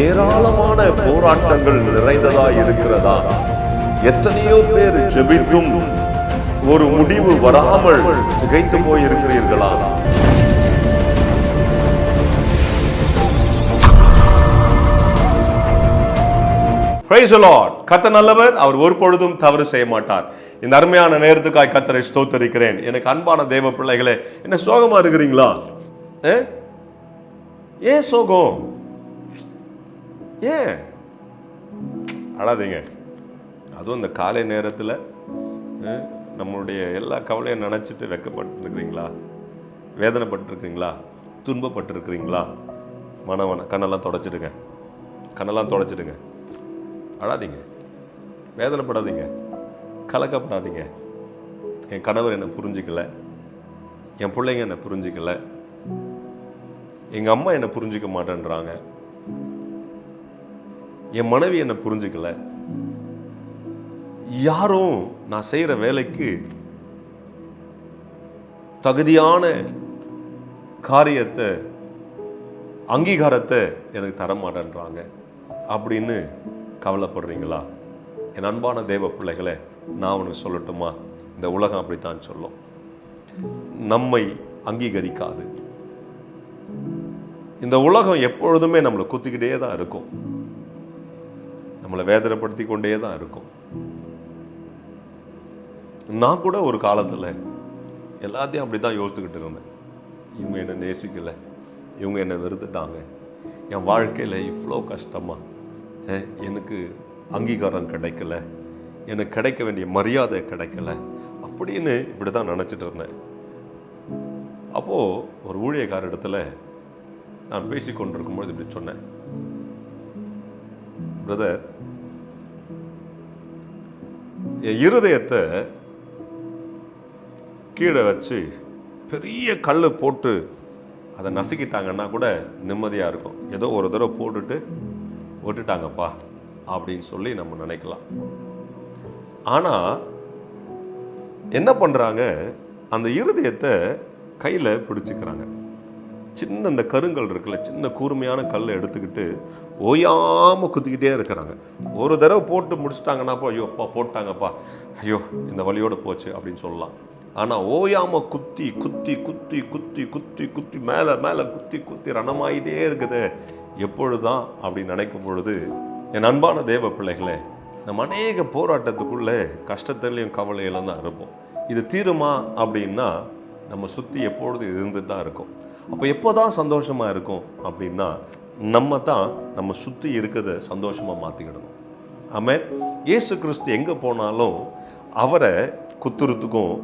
ஏராளமான போராட்டங்கள் நிறைந்ததா இருக்கிறதா எத்தனையோ பேர் ஜெபிக்கும் ஒரு முடிவு வராமல் திகைத்து போயிருக்கிறீர்களா? கத்த நல்லவர் அவர் ஒரு பொழுதும் தவறு செய்ய மாட்டார். இந்த அருமையான நேரத்துக்காய் கத்தரை ஸ்தோத்தரிக்கிறேன். எனக்கு அன்பான தேவ பிள்ளைகளே என்ன சோகமா இருக்கிறீங்களா? ஏ? ஏன் சோகம்? ஏன்? அழாதீங்க. அதுவும் இந்த காலை நேரத்தில் நம்மளுடைய எல்லா கவலையும் நினச்சிட்டு வெக்கப்பட்டுருக்கிறீங்களா? வேதனைப்பட்டுருக்கிறீங்களா? துன்பப்பட்டுருக்கிறீங்களா? மனவன கண்ணெல்லாம் தொடச்சிடுங்க. கண்ணெல்லாம் தொடச்சிடுங்க. அழாதீங்க. வேதனைப்படாதீங்க. கலக்கப்படாதீங்க. என் கணவர் என்னை புரிஞ்சிக்கல. என் பிள்ளைங்க என்னை புரிஞ்சிக்கல. எங்கள் அம்மா என்னை புரிஞ்சிக்க மாட்டேன்றாங்க. என் மனைவி என்னை புரிஞ்சுக்கல. யாரும் நான் செய்கிற வேலைக்கு தகுதியான காரியத்தை அங்கீகாரத்தை எனக்கு தர மாட்டேன்றாங்க. அப்படின்னு கவலைப்படுறீங்களா? என் அன்பான தேவ பிள்ளைகளை நான் உனக்கு சொல்லட்டுமா? இந்த உலகம் அப்படித்தான் சொல்லும். நம்மை அங்கீகரிக்காது. இந்த உலகம் எப்பொழுதுமே நம்மளை குத்திக்கிட்டே தான் இருக்கும். நம்மளை வேதனைப்படுத்தி கொண்டே தான் இருக்கும். நான் கூட ஒரு காலத்தில் எல்லாத்தையும் அப்படி தான் யோசித்துக்கிட்டு இருந்தேன். இவங்க என்னை நேசிக்கலை இவங்க என்னை வெறுத்துட்டாங்க. என் வாழ்க்கையில் இவ்வளோ கஷ்டமாக எனக்கு அங்கீகாரம் கிடைக்கல எனக்கு கிடைக்க வேண்டிய மரியாதை கிடைக்கல அப்படின்னு இப்படி தான் நினச்சிட்டு இருந்தேன். அப்போது ஒரு ஊழியக்கார இடத்துல நான் பேசி கொண்டிருக்கும்போது இப்படி சொன்னேன். பிரதர் என் இருதயத்தை கீழே வச்சு பெரிய கல் போட்டு அதை நசுக்கிட்டாங்கன்னா கூட நிம்மதியாக இருக்கும். ஏதோ ஒரு தடவை போட்டுட்டு விட்டுட்டாங்கப்பா அப்படின்னு சொல்லி நம்ம நினைக்கலாம். ஆனால் என்ன பண்ணுறாங்க அந்த இருதயத்தை கையில் பிடிச்சிக்கிறாங்க. சின்ன இந்த கருங்கல் இருக்குல்ல சின்ன கூர்மையான கல்லை எடுத்துக்கிட்டு ஓயாமல் குத்திக்கிட்டே இருக்கிறாங்க. ஒரு தடவை போட்டு முடிச்சிட்டாங்கன்னாப்பா ஐயோ அப்பா போட்டாங்கப்பா. ஐயோ இந்த வழியோடு போச்சு அப்படின்னு சொல்லலாம். ஆனால் ஓயாமல் குத்தி குத்தி குத்தி குத்தி குத்தி குத்தி மேலே மேலே குத்தி குத்தி ரணமாயிட்டே இருக்குது. எப்பொழுதுதான் அப்படின்னு நினைக்கும் பொழுது என் அன்பான தேவ பிள்ளைகளே நம்ம அநேக போராட்டத்துக்குள்ளே கஷ்டத்துலேயும் கவலையிலும் தான் இருப்போம். இது தீருமா அப்படின்னா நம்ம சுற்றி எப்பொழுதும் இருந்துட்டு தான் இருக்கும். அப்போ எப்போ தான் சந்தோஷமாக இருக்கும் அப்படின்னா நம்ம தான் நம்ம சுற்றி இருக்கிறத சந்தோஷமாக மாற்றிக்கிடணும் ஆமாம் இயேசு கிறிஸ்து எங்கே போனாலும் அவரை குத்துறதுக்கும்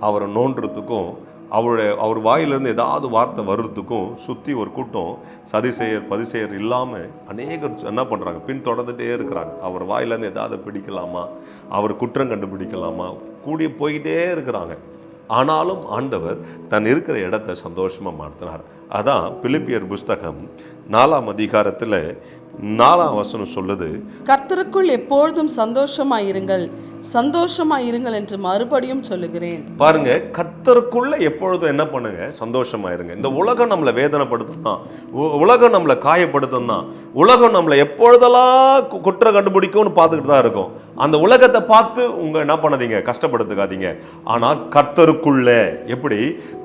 அவரை நோண்டுறதுக்கும் அவருடைய அவர் வாயிலிருந்து ஏதாவது வார்த்தை வர்றதுக்கும் சுற்றி ஒரு கூட்டம் சதிசெயர் பதிசெயர் இல்லாமல் அநேகர் என்ன பண்ணுறாங்க பின்தொடர்ந்துட்டே இருக்கிறாங்க. அவர் வாயிலேருந்து ஏதாவது பிடிக்கலாமா? அவர் குற்றம் கண்டுபிடிக்கலாமா? கூடிய போய்கிட்டே இருக்கிறாங்க. ஆனாலும் ஆண்டவர் தன் இருக்கிற இடத்த சந்தோஷமாக மாற்றினார் அதான் பிலிப்பியர் புஸ்தகம் நாலாம் அதிகாரத்தில் நாலாம் வசனம் சொல்லுது கர்த்தருக்குள் எப்பொழுதும் சந்தோஷமாயிருங்கள் சந்தோஷமாயிருங்கள் என்று மறுபடியும் சொல்லுகிறேன். பாருங்க கர்த்தருக்குள்ள எப்பொழுதும் என்ன பண்ணுங்க? சந்தோஷமா இருங்க இந்த உலகம் நம்மளை வேதனைப்படுத்தும் தான் உலகம் நம்மளை காயப்படுத்தும் தான் உலகம் நம்மளை எப்பொழுதெல்லாம் குற்றம் கண்டுபிடிக்கும்னு பார்த்துக்கிட்டு தான் இருக்கும். அந்த உலகத்தை பார்த்து உங்க என்ன பண்ணாதீங்க? கஷ்டப்படுத்துக்காதீங்க ஆனால் கர்த்தருக்குள்ள எப்படி?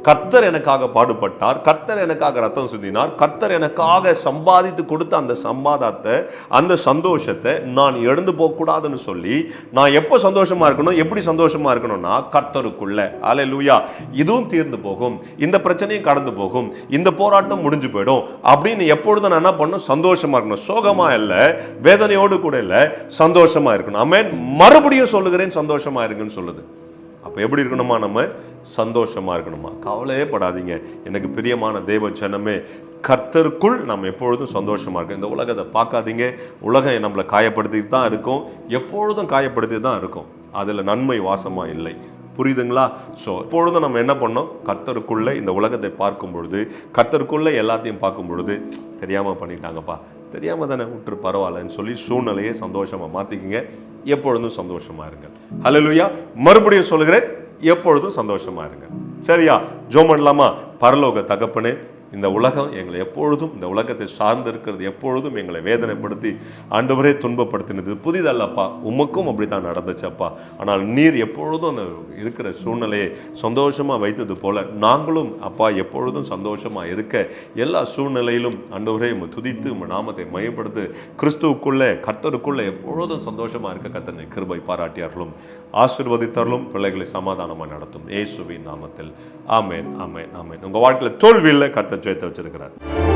கர்த்தர் எனக்காக பாடுபட்டார் கர்த்தர் எனக்காக ரத்தம் சிந்தினார் கர்த்தர் எனக்காக சம்பாதித்து கொடுத்த அந்த சம்பாதத்தை அந்த சந்தோஷத்தை நான் இழந்து போகக்கூடாதுன்னு சொல்லி நான் எப்போ சந்தோஷமா இருக்கணும் எப்படி சந்தோஷமா இருக்கணும்னா கர்த்தருக்குள்ள. அலை லூயா இதுவும் தீர்ந்து போகும். இந்த பிரச்சனையும் கடந்து போகும். இந்த போராட்டம் முடிஞ்சு போயிடும். அப்படின்னு எப்பொழுதும் நான் என்ன பண்ணும் சந்தோஷமா இருக்கணும். சோகமா இல்லை வேதனையோடு கூட இல்லை சந்தோஷமா இருக்கணும். ஆமென் மறுபடியும் சொல்லுகிறேன் சந்தோஷமா இருக்குன்னு சொல்லுது. அப்போ எப்படி இருக்கணுமா நம்ம? சந்தோஷமாக இருக்கணுமா? கவலையே படாதீங்க. எனக்கு பிரியமான தேவ ஜனமே கர்த்தருக்குள் நம்ம எப்பொழுதும் சந்தோஷமாக இருக்கும் இந்த உலகத்தை பார்க்காதீங்க. உலகம் நம்மளை காயப்படுத்திட்டு தான் இருக்கும். எப்பொழுதும் காயப்படுத்தி தான் இருக்கும். அதில் நன்மை வாசமாக இல்லை. புரியுதுங்களா? ஸோ எப்பொழுதும் நம்ம என்ன பண்ணோம் கர்த்தருக்குள்ளே இந்த உலகத்தை பார்க்கும் பொழுது கர்த்தருக்குள்ளே எல்லாத்தையும் பார்க்கும் பொழுது தெரியாமல் பண்ணிட்டாங்கப்பா. தெரியாமல் தானே விட்டுரு பரவாயில்லன்னு சொல்லி சூழ்நிலையை சந்தோஷமாக மாற்றிக்கிங்க எப்பொழுதும் சந்தோஷமாக இருங்க ஹalleluya மறுபடியும் சொல்லுகிறேன். எப்பொழுதும் சந்தோஷமா இருங்க. சரியா? ஜோம் பண்ணலாமா? பரலோக தகப்பனே இந்த உலகம் எங்களை எப்பொழுதும் இந்த உலகத்தை சார்ந்து இருக்கிறது எப்பொழுதும் எங்களை வேதனைப்படுத்தி ஆண்டவரே துன்பப்படுத்தினது. புதிதல்லப்பா உமக்கும் அப்படித்தான் நடந்துச்சப்பா. ஆனால் நீர் எப்பொழுதும் அந்த இருக்கிற சூழ்நிலையை சந்தோஷமாக வைத்தது போல நாங்களும் அப்பா எப்பொழுதும் சந்தோஷமாக இருக்க எல்லா சூழ்நிலையிலும் ஆண்டவரே உம்மை துதித்து உம் நாமத்தை மையப்படுத்து கிறிஸ்துவுக்குள்ளே கர்த்தருக்குள்ளே எப்பொழுதும் சந்தோஷமாக இருக்க கத்தனை கிருபை பாராட்டியார்களும் ஆசிர்வதித்தார்களும் பிள்ளைகளை சமாதானமாக நடத்தும். ஏசுவின் நாமத்தில். ஆமேன் ஆமேன் ஆமேன். உங்கள் வாழ்க்கையில் தோல்வியில் கர்த்தர் ஜெயத்தை வச்சிருக்கிறார்.